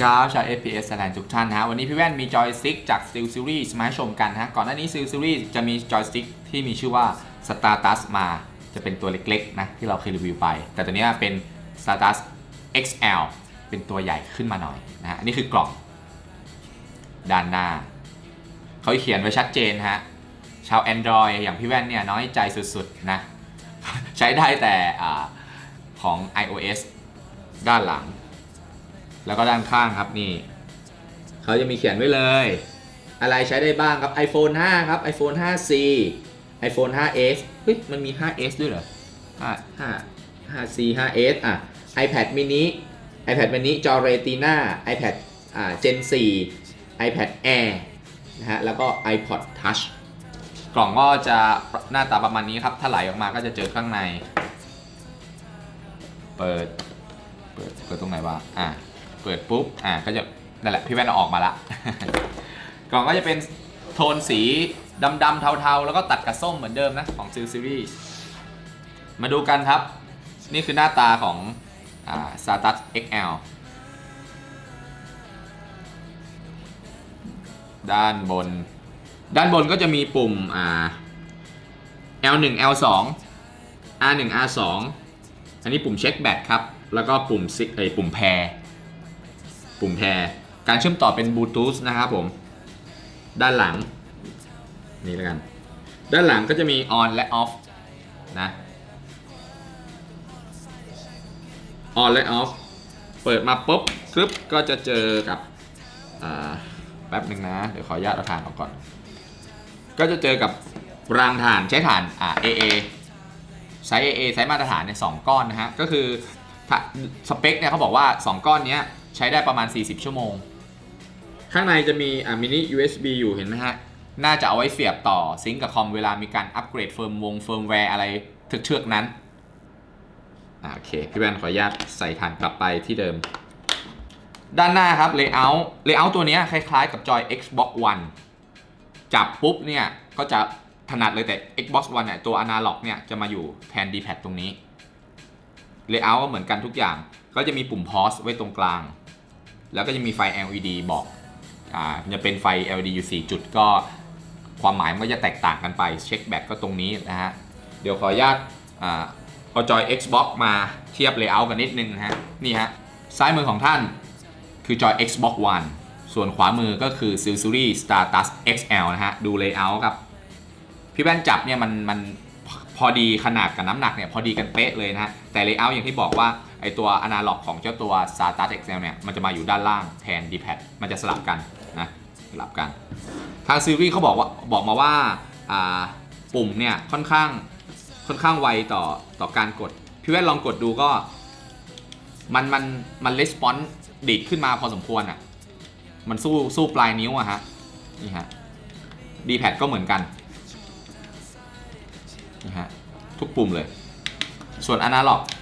ครับชาว FPS Thailand ทุกท่านนะฮะวันนี้พี่แว่นมีจอยสติ๊กจาก Steel Series มาให้ชมกันนะฮะก่อนหน้านี้ Steel Series จะมีจอยสติ๊กที่มีชื่อว่า Status มาจะเป็นตัวเล็กๆนะที่เราเคยรีวิวไป แต่ตัวนี้เป็น Status XL เป็นตัวใหญ่ขึ้นมาหน่อยนะฮะนี่คือกล่อง ด้านหน้า เขาเขียนไว้ชัดเจนฮะชาว Android อย่างพี่แว่นเนี่ยน้อยใจสุดๆนะใช้ได้แต่อของ iOS ด้านหลัง แล้วก็ด้านข้างครับนี่เขาจะมีเขียนไว้เลย อะไรใช้ได้บ้างครับ iPhone 5 ครับ iPhone 5C iPhone 5s เฮ้ยมันมี 5s ด้วยเหรอ5 5 5c 5s อะ iPad mini iPad mini จอ Retina iPad อ่า Gen 4 iPad Air นะฮะแล้วก็ iPod Touch กล่องก็จะหน้าตาประมาณนี้ครับ ถ้าไหลออกมาก็จะเจอข้างใน เปิด เปิด เปิดตรงไหนวะอะ เปิดปุ๊บ อะก็จะนั่นแหละพี่แว่นเอาออกมาละ กล่องก็จะเป็นโทนสีดำๆเทาๆ แล้วก็ตัดกับส้มเหมือนเดิมนะ ของ Steel Series มาดูกันครับ นี่คือหน้าตาของอ่า Status XL ด้านบน ด้านบนก็จะมีปุ่มอ่า L1 L2 R1 R2 อันนี้ปุ่มเช็คแบตครับ แล้วก็ปุ่มซิเอยปุ่มแพร ปุ่มแพรการเชื่อมต่อเป็นบลูทูธนะครับผม ด้านหลัง นี่แล้วกัน ด้านหลังก็จะมี on และ off นะ on และ off เปิดมาปุ๊บกรึบก็จะเจอกับแป๊บหนึ่งนะ เดี๋ยวขออนุญาตเอาถ่านออกก่อน ก็จะเจอกับรางถ่านใช้ถ่านอ่า AA ไซส์ AA ไซส์มาตรฐานเนี่ยสองก้อนนะฮะ ก็คือสเปคเนี่ยเขาบอกว่า 2 ก้อนเนี้ย ใช้ได้ประมาณ 40 ชั่วโมง ข้างในจะมีอ่ามินิ USB อยู่เห็นไหมฮะ น่าจะเอาไว้เสียบต่อซิงก์กับคอมเวลามีการอัปเกรดเฟิร์มวงเฟิร์มแวร์อะไรเทือกๆนั้นอ่าโอเค พี่แวนขออนุญาตใส่ฐานกลับไปที่เดิม ด้านหน้าครับ Layout Layout ตัวเนี้ยคล้ายๆ กับจอย Xbox One จับปุ๊บเนี่ยก็จะถนัดเลยแต่ Xbox One เนี่ยตัว Analog เนี่ยจะมาอยู่แทน D-pad ตรงนี้ Layout ก็เหมือนกันทุกอย่าง ก็จะมีปุ่ม Pause ไว้ตรงกลาง แล้วก็จะมีไฟ LED บอกอ่าจะเป็นไฟ LED อยู่ 4 จุดก็ความหมายมันก็จะแตกต่างกันไปเช็คแบตก็ตรงนี้นะฮะ เดี๋ยวขออนุญาตอ่าเอาจอย Xbox มาเทียบ Layout กันนิดนึงนะฮะ นี่ฮะ ซ้ายมือของท่านคือจอย Xbox One ส่วนขวามือก็คือ s e r i s Status XL นะฮะ ดู Layout ครับ พี่แว่นจับเนี่ยมันมันพอดีขนาดกับน้ำหนักเนี่ยพอดีกันเป๊ะเลยนะฮะ แต่ Layout อย่างที่บอกว่า ไอตัว Analog ของเจ้าตัว Status XL เนี่ย มันจะมาอยู่ด้านล่างแทน D-pad มันจะสลับกันนะ สลับกัน ทางซีรีส์เขาบอกว่าบอกมาว่าปุ่มเนี่ยค่อนข้างค่อนข้างไวต่อต่อการกด พี่แว่นลองกดดูก็ มันมันมันレスปอนส์ดีดขึ้นมาพอสมควรอะ มันสู้สู้ปลายนิ้วอะฮะ นี่ฮะ D-pad ก็เหมือนกันนี่ฮะทุกปุ่มเลย ส่วน Analog Analog อ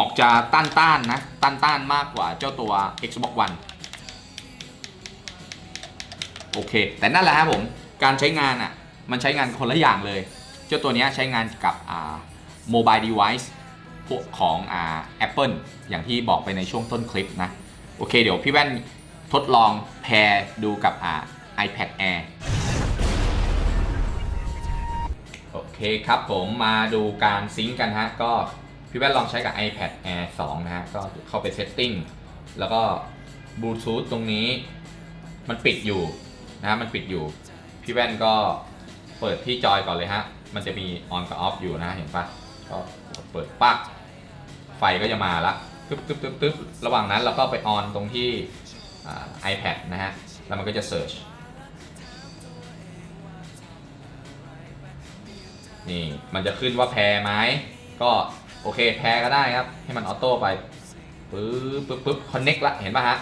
อกจะต้านต้านนะ ต้านต้านๆมากกว่าเจ้าตัว Xbox One โอเค แต่นั่นแหละครับผม การใช้งานอะ มันใช้งานคนละอย่างเลย เจ้าตัวเนี้ยใช้งานกับอ่า mobile device พวกของอ่า Apple อย่างที่บอกไปในช่วงต้นคลิปนะ โอเค เดี๋ยวพี่แว่นทดลองแพรดูกับอ่า iPad Air โอเคครับผมมาดูการซิงกันฮะ ก็ พี่แว่นลองใช้กับ iPad Air 2 นะฮะ ก็เข้าไป Setting แล้วก็บลูทูธตรงนี้มันปิดอยู่นะฮะ มันปิดอยู่ พี่แว่นก็เปิดที่จอยก่อนเลยฮะ มันจะมี on กับ off อยู่นะเห็นปะก็เปิดปักไฟก็จะมาละตึ๊บตึ๊บตึ๊บตึ๊บระหว่างนั้นเราก็ไป on ตรงที่อ่า iPad นะฮะ แล้วมันก็จะ search นี่ มันจะขึ้นว่าแพรไหมก็ อเคแพรก็ได้ครับ ให้มันออโต้ไปปึ๊บปึ๊บปึ๊บคอนเน็กละเห็นป่ะฮะ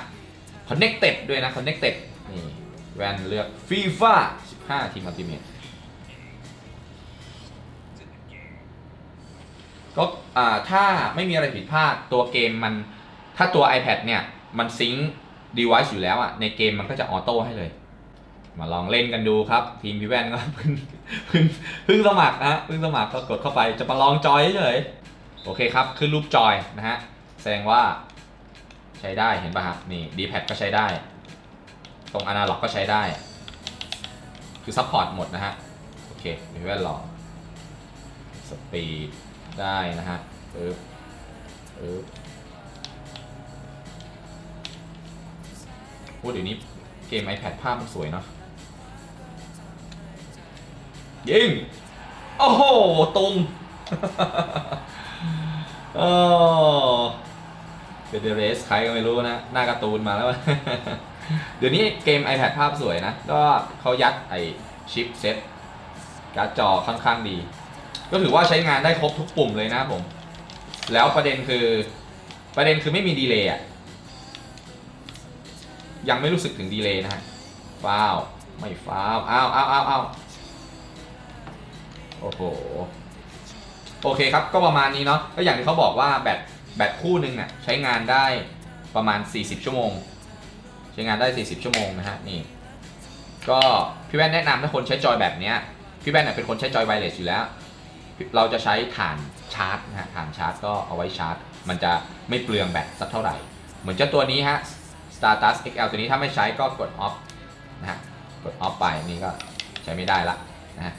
คอนเน็กเต็ดด้วยนะคอนเน็กเต็ดนี่แวนเลือกฟีฟ่า15 ทีมอัลติเมทก็อ่าถ้าไม่มีอะไรผิดพลาดตัวเกมมันถ้าตัว iPad เนี่ย มันซิงค์ device อยู่แล้วอะ ในเกมมันก็จะออโต้ให้เลย มาลองเล่นกันดูครับ ทีมพี่แว่นก็เพิ่งเพิ่งสมัครนะเพิ่งสมัครก็กดเข้าไปจะมาลองจอยเฉย โอเคครับ ขึ้นรูปจอยนะฮะ แสดงว่าใช้ได้เห็นป่ะฮะนี่ d p a d ก็ใช้ได้ ตรง Analog ก็ใช้ได้ คือซัพพอร์ตหมดนะฮะ โอเคเดี๋ยวแว่นลองสปีดได้นะฮะปึ๊บปึ๊บพูดเดี๋ยวนี้เกม iPad ภาพมันสวยเนาะยิง โอ้โหตุง โอ้เดเรสใครก็ไม่รู้นะ หน้าการ์ตูนมาแล้ว เดี๋ยวนี้เกม iPad ภาพสวยนะ ก็เขายัดไอชิปเซ็ตการ์ดจอค่อนข้างดี ก็ถือว่าใช้งานได้ครบทุกปุ่มเลยนะผม แล้วประเด็นคือ ประเด็นคือไม่มีดีเลย์อะยังไม่รู้สึกถึงดีเลย์นะฮะฟ้าว ไม่ฟ้าว อ้าวอ้าวอ้าวอ้าวโอ้โห โอเคครับ ก็ประมาณนี้เนาะก็อย่างที่เขาบอกว่าแบตแบตคู่หนึ่งน่ะใช้งานได้ประมาณ 40 ชั่วโมง ใช้งานได้ 40 ชั่วโมงนะฮะนี่ก็พี่แว่นแนะนำถ้าคนใช้จอยแบบเนี้ยพี่แว่นเนี่ยเป็นคนใช้จอยไวเลสอยู่แล้ว เราจะใช้ฐานชาร์จนะฮะฐานชาร์จก็เอาไว้ชาร์จ มันจะไม่เปลืองแบตสักเท่าไหร่ เหมือนเจ้าตัวนี้ฮะ Status XL ตัวนี้ถ้าไม่ใช้ก็กด off นะฮะกด off ไปนี่ก็ใช้ไม่ได้ละนะฮะ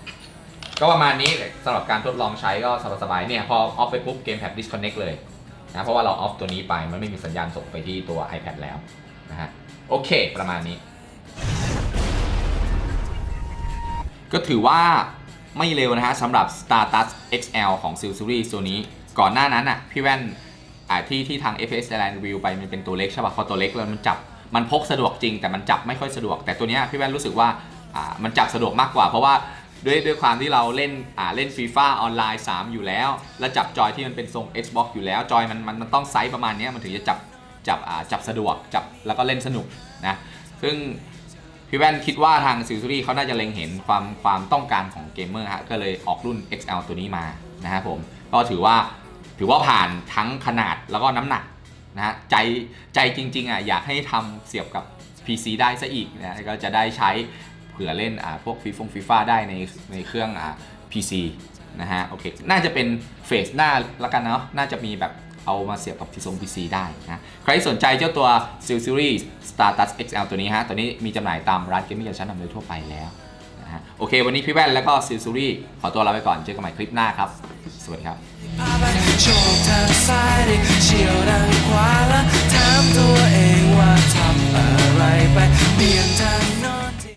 ก็ประมาณนี้สำหรับการทดลองใช้ก็สบายๆเนี่ยพอ off ไปปุ๊บเกมแพด disconnect เลยนะเพราะว่าเรา off ตัวนี้ไปมันไม่มีสัญญาณส่งไปที่ตัว iPad แล้วนะฮะโอเคประมาณนี้ ก็ถือว่าไม่เร็วนะฮะสำหรับ Status XL ของ s e a l Series ตัวนี้ก่อนหน้านั้นอะพี่แว่นที่ที่ทาง FS Thailand Review ไปมันเป็นตัวเล็กใช่ป่ะพอตัวเล็กแล้วมันจับมันพกสะดวกจริง แต่มันจับไม่ค่อยสะดวก แต่ตัวนี้พี่แว่นรู้สึกว่ามันจับสะดวกมากกว่าเพราะว่า ด้วยด้วยความที่เราเล่นอ่าเล่น FIFA ออนไลน์ 3 อยู่แล้ว แล้วจับจอยที่มันเป็นทรง Xbox อยู่แล้ว จอยมันมันมันต้องไซส์ประมาณเนี้ยมันถึงจะจับจับอ่าจับสะดวกจับแล้วก็เล่นสนุกนะซึ่งพี่แว่นคิดว่าทางซิลซูรี่เขาน่าจะเล็งเห็นความความต้องการของเกมเมอร์ฮะก็เลยออกรุ่น XL ตัวนี้มานะฮะผมก็ถือว่าถือว่าผ่านทั้งขนาดแล้วก็น้ำหนักนะฮะใจใจจริงๆอะอยากให้ทำเสียบกับ PC ได้ซะอีกนะก็จะได้ใช้ เผื่อเล่นอ่าพวกฟีฟงฟีฟ่าได้ในในเครื่องอ่า PC นะฮะโอเคน่าจะเป็นเฟสหน้าละกันเนาะน่าจะมีแบบเอามาเสียบกับพีซง PC ได้นะใครสนใจเจ้าตัว s e l Series Status XL ตัวนี้ฮะตัวนี้มีจำหน่ายตามร้านเกมมิ่งชั้นนำโดยทั่วไปแล้วนะฮะโอเค วันนี้พี่แว่นแล้วก็ s e l Series ขอตัวลาไปก่อน เจอกันใหม่คลิปหน้าครับ สวัสดีครับทางซ้ายดิเฉียวทางขวาแล้วถามตัวเองว่าทำอะไร